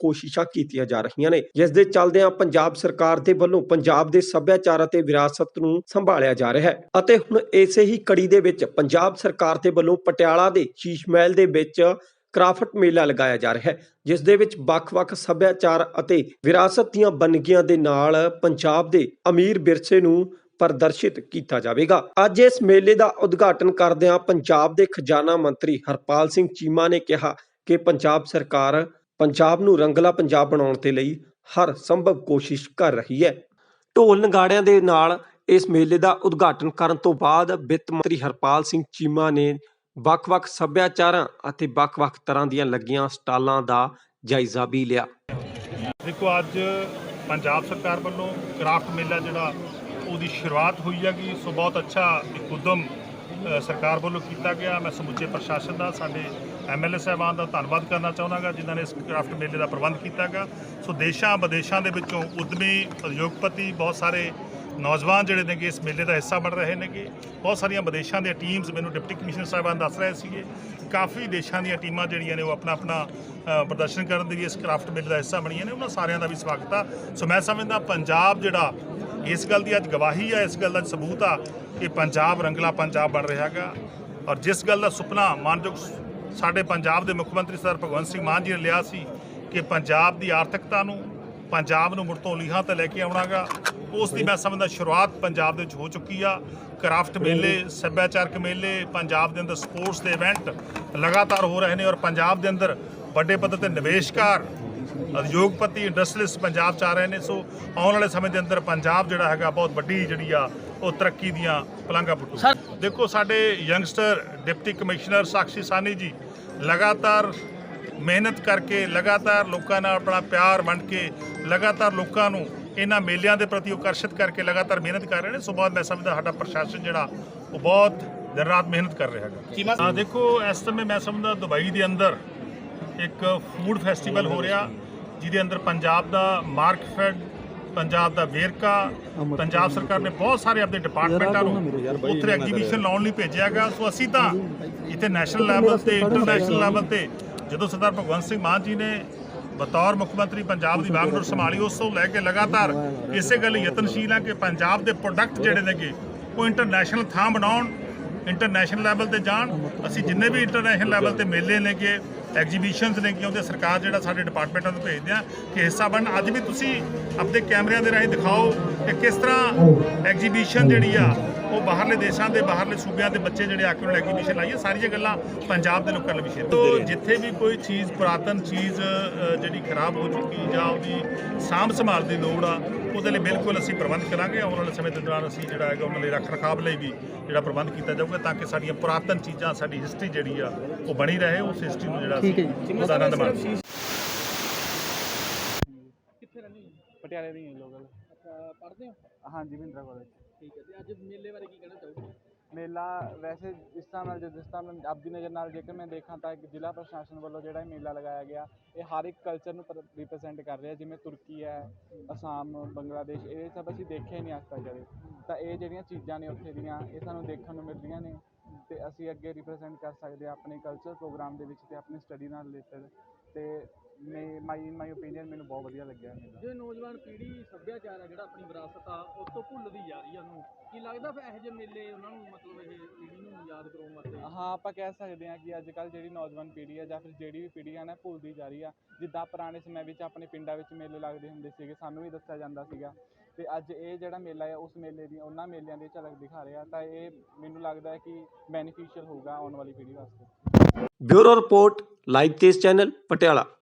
ਕੋਸ਼ਿਸ਼ਾਂ ਕੀਤੀਆਂ ਜਾ ਰਹੀਆਂ ਨੇ, ਜਿਸ ਦੇ ਚੱਲਦਿਆਂ ਪੰਜਾਬ ਸਰਕਾਰ ਦੇ ਵੱਲੋਂ ਪੰਜਾਬ ਦੇ ਸੱਭਿਆਚਾਰ ਅਤੇ ਵਿਰਾਸਤ ਨੂੰ ਸੰਭਾਲਿਆ ਜਾ ਰਿਹਾ ਹੈ। ਅਤੇ ਹੁਣ ਇਸੇ ਹੀ ਕੜੀ ਦੇ ਵਿੱਚ ਪੰਜਾਬ ਸਰਕਾਰ ਦੇ ਵੱਲੋਂ ਪਟਿਆਲਾ ਦੇ ਸ਼ੀਸ਼ ਮਹਿਲ ਦੇ ਵਿੱਚ ਕ੍ਰਾਫਟ ਮੇਲਾ ਲਗਾਇਆ ਜਾ ਰਿਹਾ ਹੈ, ਜਿਸ ਦੇ ਵਿੱਚ ਵੱਖ-ਵੱਖ ਸੱਭਿਆਚਾਰ ਅਤੇ ਵਿਰਾਸਤ ਦੀਆਂ ਵੰਨਗੀਆਂ ਦੇ ਨਾਲ ਪੰਜਾਬ ਦੇ ਅਮੀਰ ਵਿਰਸੇ ਨੂੰ ਪ੍ਰਦਰਸ਼ਿਤ ਕੀਤਾ ਜਾਵੇਗਾ। ਅੱਜ ਇਸ ਮੇਲੇ ਦਾ ਉਦਘਾਟਨ ਕਰਦਿਆਂ ਪੰਜਾਬ ਦੇ ਖਜ਼ਾਨਾ ਮੰਤਰੀ ਹਰਪਾਲ ਸਿੰਘ ਚੀਮਾ ਨੇ ਕਿਹਾ ਕਿ ਪੰਜਾਬ ਸਰਕਾਰ ਪੰਜਾਬ ਨੂੰ ਰੰਗਲਾ ਪੰਜਾਬ ਬਣਾਉਣ ਦੇ ਲਈ ਹਰ ਸੰਭਵ ਕੋਸ਼ਿਸ਼ ਕਰ ਰਹੀ ਹੈ। ਢੋਲ ਨਗਾੜਿਆਂ ਦੇ ਨਾਲ ਇਸ ਮੇਲੇ ਦਾ ਉਦਘਾਟਨ ਕਰਨ ਤੋਂ ਬਾਅਦ ਵਿੱਤ ਮੰਤਰੀ ਹਰਪਾਲ ਸਿੰਘ ਚੀਮਾ ਨੇ ਵੱਖ-ਵੱਖ ਸੱਭਿਆਚਾਰਾਂ ਅਤੇ ਵੱਖ-ਵੱਖ ਤਰ੍ਹਾਂ ਦੀਆਂ ਲੱਗੀਆਂ ਸਟਾਲਾਂ ਦਾ ਜਾਇਜ਼ਾ ਵੀ ਲਿਆ। ਦੇਖੋ, ਅੱਜ ਪੰਜਾਬ ਸਰਕਾਰ ਵੱਲੋਂ ਕ੍ਰਾਫਟ ਮੇਲਾ ਜਿਹੜਾ, ਉਹਦੀ ਸ਼ੁਰੂਆਤ ਹੋਈ ਹੈਗੀ। ਸੋ ਬਹੁਤ ਅੱਛਾ, ਇੱਕ ਉਦਮ ਸਰਕਾਰ ਵੱਲੋਂ ਕੀਤਾ ਗਿਆ। ਮੈਂ ਸਮੁੱਚੇ ਪ੍ਰਸ਼ਾਸਨ ਦਾ, ਸਾਡੇ ਐਮਐਲਏ ਸਾਹਿਬਾਨ ਦਾ ਧੰਨਵਾਦ ਕਰਨਾ ਚਾਹੁੰਦਾਗਾ ਜਿਨ੍ਹਾਂ ਨੇ ਇਸ ਕ੍ਰਾਫਟ ਮੇਲੇ ਦਾ ਪ੍ਰਬੰਧ ਕੀਤਾਗਾ ਸੋ ਦੇਸ਼ਾਂ ਵਿਦੇਸ਼ਾਂ ਦੇ ਵਿੱਚੋਂ ਉਦਮੀ ਉਦਯੋਗਪਤੀ, ਬਹੁਤ ਸਾਰੇ ਨੌਜਵਾਨ ਜਿਹੜੇ ਨੇਗੇ, ਇਸ ਮੇਲੇ ਦਾ ਹਿੱਸਾ ਬਣ ਰਹੇ ਨੇਗੇ। ਬਹੁਤ ਸਾਰੀਆਂ ਵਿਦੇਸ਼ਾਂ ਦੀਆਂ ਟੀਮਸ ਮੈਨੂੰ ਡਿਪਟੀ ਕਮਿਸ਼ਨਰ ਸਾਹਿਬਾਨ ਦੱਸ ਰਹੇ ਸੀਗੇ। ਕਾਫੀ ਦੇਸ਼ਾਂ ਦੀਆਂ ਟੀਮਾਂ ਜਿਹੜੀਆਂ ਨੇ, ਉਹ ਆਪਣਾ ਆਪਣਾ ਪ੍ਰਦਰਸ਼ਨ ਕਰਨ ਦੇ ਲਈ ਇਸ ਕ੍ਰਾਫਟ ਮੇਲੇ ਦਾ ਹਿੱਸਾ ਬਣੀਆਂ ਨੇ। ਉਹਨਾਂ ਸਾਰਿਆਂ ਦਾ ਵੀ ਸਵਾਗਤ ਆ। ਸੋ ਮੈਂ ਸਮਝਦਾ, ਪੰਜਾਬ ਜਿਹੜਾ ਇਸ ਗੱਲ ਦੀ ਅੱਜ ਗਵਾਹੀ ਆ, ਇਸ ਗੱਲ ਦਾ ਸਬੂਤ ਆ ਕਿ ਪੰਜਾਬ ਰੰਗਲਾ ਪੰਜਾਬ ਬਣ ਰਿਹਾ ਹੈਗਾ। ਔਰ ਜਿਸ ਗੱਲ ਦਾ ਸੁਪਨਾ ਮਾਨਯੋਗ ਸਾਡੇ ਪੰਜਾਬ ਦੇ ਮੁੱਖ ਮੰਤਰੀ ਸਰ ਭਗਵੰਤ ਸਿੰਘ ਮਾਨ ਜੀ ਨੇ ਲਿਆ ਸੀ ਕਿ ਪੰਜਾਬ ਦੀ ਆਰਥਿਕਤਾ ਨੂੰ, ਪੰਜਾਬ ਨੂੰ ਮੁੜ ਤੋਂ ਲੀਹਾਂ ਤੇ ਲੈ ਕੇ ਆਉਣਾਗਾ। ਉਸ ਦੀ ਮੈਂ ਸਮਝਦਾ ਸ਼ੁਰੂਆਤ ਪੰਜਾਬ ਦੇ ਵਿੱਚ ਹੋ ਚੁੱਕੀ ਆ। ਕਰਾਫਟ ਮੇਲੇ, ਸੱਭਿਆਚਾਰਕ ਮੇਲੇ, ਪੰਜਾਬ ਦੇ ਅੰਦਰ ਸਪੋਰਟਸ ਦੇ ਇਵੈਂਟ ਲਗਾਤਾਰ ਹੋ ਰਹੇ ਨੇ ਔਰ ਪੰਜਾਬ ਦੇ ਅੰਦਰ ਵੱਡੇ ਪੱਧਰ ਤੇ ਨਿਵੇਸ਼ਕਾਰ ਉਦਯੋਗਪਤੀ ਇੰਡਸਟਰੀਅਲਿਸਟ ਪੰਜਾਬ ਚ ਆ ਰਹੇ ਨੇ ਸੋ ਆਉਣ ਵਾਲੇ ਸਮੇਂ ਦੇ ਅੰਦਰ ਪੰਜਾਬ ਜਿਹੜਾ ਹੈਗਾ ਬਹੁਤ ਵੱਡੀ ਜਿਹੜੀ ਆ ਉਹ ਤਰੱਕੀ ਦੀਆਂ ਪਲਾਂਘਾਂ ਪੁੱਟੂ। ਦੇਖੋ ਸਾਡੇ youngster deputy commissioner Sakshi Sawhney ji ਲਗਾਤਾਰ ਮਿਹਨਤ ਕਰਕੇ ਲਗਾਤਾਰ ਲੋਕਾਂ ਨਾਲ ਆਪਣਾ ਪਿਆਰ ਵੰਡ ਕੇ ਲਗਾਤਾਰ ਲੋਕਾਂ ਨੂੰ ਇਹਨਾਂ ਮੇਲਿਆਂ ਦੇ ਪ੍ਰਤੀ ਆਕਰਸ਼ਿਤ ਕਰਕੇ ਲਗਾਤਾਰ ਮਿਹਨਤ ਕਰ ਰਹੇ ਨੇ। ਸੋ ਬਹੁਤ ਮੈਂ ਸਮਝਦਾ ਸਾਡਾ ਪ੍ਰਸ਼ਾਸਨ ਜਿਹੜਾ ਉਹ ਬਹੁਤ ਦਿਨ ਰਾਤ ਮਿਹਨਤ ਕਰ ਰਿਹਾ ਹੈਗਾ। ਹਾਂ ਦੇਖੋ ਇਸ ਸਮੇਂ ਮੈਂ ਸਮਝਦਾ ਦੁਬਈ ਦੇ ਅੰਦਰ ਇੱਕ ਫੂਡ ਫੈਸਟੀਵਲ ਹੋ ਰਿਹਾ। ਜਿਹਦੇ ਅੰਦਰ ਪੰਜਾਬ ਦਾ ਮਾਰਕਫੈਡ ਪੰਜਾਬ ਦਾ ਵੇਰਕਾ ਪੰਜਾਬ ਸਰਕਾਰ ਨੇ ਬਹੁਤ ਸਾਰੇ ਆਪਣੇ ਡਿਪਾਰਟਮੈਂਟਾਂ ਨੂੰ ਉੱਥੇ ਐਗਜੀਬਿਸ਼ਨ ਲਾਉਣ ਲਈ ਭੇਜਿਆ ਗਿਆ ਸੋ ਅਸੀਂ ਤਾਂ ਇੱਥੇ ਨੈਸ਼ਨਲ ਲੈਵਲ ਤੇ ਇੰਟਰਨੈਸ਼ਨਲ ਲੈਵਲ ਤੇ ਜਦੋਂ ਸਰਦਾਰ ਭਗਵੰਤ ਸਿੰਘ ਮਾਨ ਜੀ ਨੇ ਬਤੌਰ ਮੁੱਖ ਮੰਤਰੀ ਪੰਜਾਬ ਦੀ ਵਾਂਗਡੋਰ ਸੰਭਾਲੀ ਉਸ ਤੋਂ ਲੈ ਕੇ ਲਗਾਤਾਰ ਇਸੇ ਗੱਲ ਯਤਨਸ਼ੀਲ ਆ ਕਿ ਪੰਜਾਬ ਦੇ ਪ੍ਰੋਡਕਟ ਜਿਹੜੇ ਨੇਗੇ ਉਹ ਇੰਟਰਨੈਸ਼ਨਲ ਥਾਂ ਬਣਾਉਣ ਇੰਟਰਨੈਸ਼ਨਲ ਲੈਵਲ ਤੇ ਜਾਣ। ਅਸੀਂ ਜਿੰਨੇ ਵੀ ਇੰਟਰਨੈਸ਼ਨਲ ਲੈਵਲ ਤੇ ਮੇਲੇ ਨੇਗੇ ਐਗਜੀਬਿਸ਼ਨਸ ਨੇ ਕਿ ਉਹਦੇ ਸਰਕਾਰ ਜਿਹੜਾ ਸਾਡੇ ਡਿਪਾਰਟਮੈਂਟਾਂ ਨੂੰ ਭੇਜਦੇ ਆ ਕਿ ਹਿੱਸਾ ਬਣ ਅੱਜ ਵੀ ਤੁਸੀਂ ਆਪਣੇ ਕੈਮਰਿਆਂ ਦੇ ਰਾਹੀਂ ਦਿਖਾਓ ਕਿ ਕਿਸ ਤਰ੍ਹਾਂ ਐਗਜੀਬਿਸ਼ਨ ਜਿਹੜੀ ਆ ਉਹ ਬਾਹਰਲੇ ਦੇਸ਼ਾਂ ਦੇ ਬਾਹਰਲੇ ਸੂਬਿਆਂ ਦੇ ਬੱਚੇ ਜਿਹੜੇ ਆ ਕੇ ਉਹਨਾਂ ਐਗਜੀਬਿਸ਼ਨ ਲਾਈਏ ਸਾਰੀਆਂ ਗੱਲਾਂ ਪੰਜਾਬ ਦੇ ਲੋਕਾਂ ਲਈ ਵੀ ਸ਼ੇਅਰ ਤੋਂ ਜਿੱਥੇ ਵੀ ਕੋਈ ਚੀਜ਼ ਪੁਰਾਤਨ ਚੀਜ਼ ਜਿਹੜੀ ਖਰਾਬ ਹੋ ਚੁੱਕੀ ਜਾਂ ਉਹਦੀ ਸਾਂਭ ਸੰਭਾਲ ਦੀ ਲੋੜ ਆ ਉਹਦੇ ਲਈ ਬਿਲਕੁਲ ਅਸੀਂ ਪ੍ਰਬੰਧ ਕਰਾਂਗੇ। ਆਉਣ ਵਾਲੇ ਸਮੇਂ ਦੇ ਦੌਰਾਨ ਅਸੀਂ ਜਿਹੜਾ ਹੈਗਾ ਉਹਨਾਂ ਲਈ ਰੱਖ ਰਖਾਵ ਲਈ ਵੀ ਜਿਹੜਾ ਪ੍ਰਬੰਧ ਕੀਤਾ ਜਾਊਗਾ ਤਾਂ ਕਿ ਸਾਡੀਆਂ ਪੁਰਾਤਨ ਚੀਜ਼ਾਂ ਸਾਡੀ ਹਿਸਟਰੀ ਜਿਹੜੀ ਆ ਉਹ ਬਣੀ ਰਹੇ ਉਸ ਹਿਸਟਰੀ ਨੂੰ ਜਿਹੜਾ ਠੀਕ ਹੈ ਜੀ। ਉਹਦਾ ਆਨੰਦ ਮਾਣ ਕਿੱਥੇ ਰਹਿੰਦੇ ਹੋ ਪਟਿਆਲੇ ਦੀ ਲੋਕਲ ਅੱਛਾ ਪੜ੍ਹਦੇ ਹੋ? ਹਾਂਜੀ ਮਹਿੰਦਰਾ ਕਾਲਜ ਠੀਕ ਹੈ, ਤੇ ਅੱਜ ਮੇਲੇ ਬਾਰੇ ਕੀ ਕਹਿਣਾ ਚਾਹੋਗੇ? ਮੇਲਾ ਵੈਸੇ ਇਸ ਤਰ੍ਹਾਂ ਨਾਲ ਜਿਸ ਤਰ੍ਹਾਂ ਨਾਲ ਆਪਦੀ ਨਜ਼ਰ ਨਾਲ ਜੇਕਰ ਮੈਂ ਦੇਖਾਂ ਤਾਂ ਇੱਕ ਜ਼ਿਲ੍ਹਾ ਪ੍ਰਸ਼ਾਸਨ ਵੱਲੋਂ ਜਿਹੜਾ ਇਹ ਮੇਲਾ ਲਗਾਇਆ ਗਿਆ, ਇਹ ਹਰ ਇੱਕ ਕਲਚਰ ਨੂੰ ਪ੍ਰ ਰਿਪ੍ਰਜੈਂਟ ਕਰ ਰਿਹਾ, ਜਿਵੇਂ ਤੁਰਕੀ ਹੈ, ਅਸਾਮ, ਬੰਗਲਾਦੇਸ਼, ਇਹ ਸਭ ਅਸੀਂ ਦੇਖਿਆ ਹੀ ਨਹੀਂ ਅੱਜ ਤੱਕ ਕਦੇ। ਤਾਂ ਇਹ ਜਿਹੜੀਆਂ ਚੀਜ਼ਾਂ ਨੇ ਉੱਥੇ ਦੀਆਂ, ਇਹ ਸਾਨੂੰ ਦੇਖਣ ਨੂੰ ਮਿਲਦੀਆਂ ਨੇ ਅਤੇ ਅਸੀਂ ਅੱਗੇ ਰਿਪਰੈਜ਼ੈਂਟ ਕਰ ਸਕਦੇ ਹਾਂ ਆਪਣੇ ਕਲਚਰ ਪ੍ਰੋਗਰਾਮ ਦੇ ਵਿੱਚ ਅਤੇ ਆਪਣੀ ਸਟੱਡੀ ਨਾਲ ਰਿਲੇਟਡ ਅਤੇ ਮੇ ਮਾਈ ਇਨ ਮਾਈ ਓਪੀਨੀਅਨ ਮੈਨੂੰ ਬਹੁਤ ਵਧੀਆ ਲੱਗਿਆ। ਮੇਲਾ ਜੋ ਨੌਜਵਾਨ ਪੀੜ੍ਹੀ ਸੱਭਿਆਚਾਰ ਹੈ ਜਿਹੜਾ ਆਪਣੀ ਵਿਰਾਸਤ ਆ ਉਸ ਤੋਂ ਭੁੱਲਦੀ ਜਾ ਰਹੀ ਆ ਉਹਨੂੰ। ਕੀ ਲੱਗਦਾ ਫਿਰ ਇਹੋ ਜਿਹੇ ਮੇਲੇ ਉਹਨਾਂ ਨੂੰ ਮਤਲਬ ਇਹ ਪੀੜ੍ਹੀ ਨੂੰ ਯਾਦ ਕਰਾਉਣ ਵਾਸਤੇ? ਹਾਂ ਆਪਾਂ ਕਹਿ ਸਕਦੇ ਹਾਂ ਕਿ ਅੱਜ ਕੱਲ੍ਹ ਜਿਹੜੀ ਨੌਜਵਾਨ ਪੀੜ੍ਹੀ ਹੈ ਜਾਂ ਫਿਰ ਜਿਹੜੀ ਵੀ ਪੀੜ੍ਹੀ ਹੈ ਨਾ ਭੁੱਲਦੀ ਜਾ ਰਹੀ ਆ। ਜਿੱਦਾਂ ਪੁਰਾਣੇ ਸਮੇਂ ਵਿੱਚ ਆਪਣੇ ਪਿੰਡਾਂ ਵਿੱਚ ਮੇਲੇ ਲੱਗਦੇ ਹੁੰਦੇ ਸੀਗੇ ਸਾਨੂੰ ਵੀ ਦੱਸਿਆ ਜਾਂਦਾ ਸੀਗਾ। ਤੇ ਅੱਜ ਇਹ ਜਿਹੜਾ ਮੇਲਾ ਹੈ ਉਸ ਮੇਲੇ ਦੀ ਉਹਨਾਂ ਮੇਲਿਆਂ ਦੀ ਝਲਕ ਦਿਖਾ ਰਿਹਾ। ਤਾਂ ਇਹ ਮੈਨੂੰ ਲੱਗਦਾ ਹੈ ਕਿ ਬੈਨੀਫੀਸ਼ੀਅਲ ਹੋਊਗਾ ਆਉਣ ਵਾਲੀ ਪੀੜ੍ਹੀ ਵਾਸਤੇ। Bureau report live Tez channel Patiala.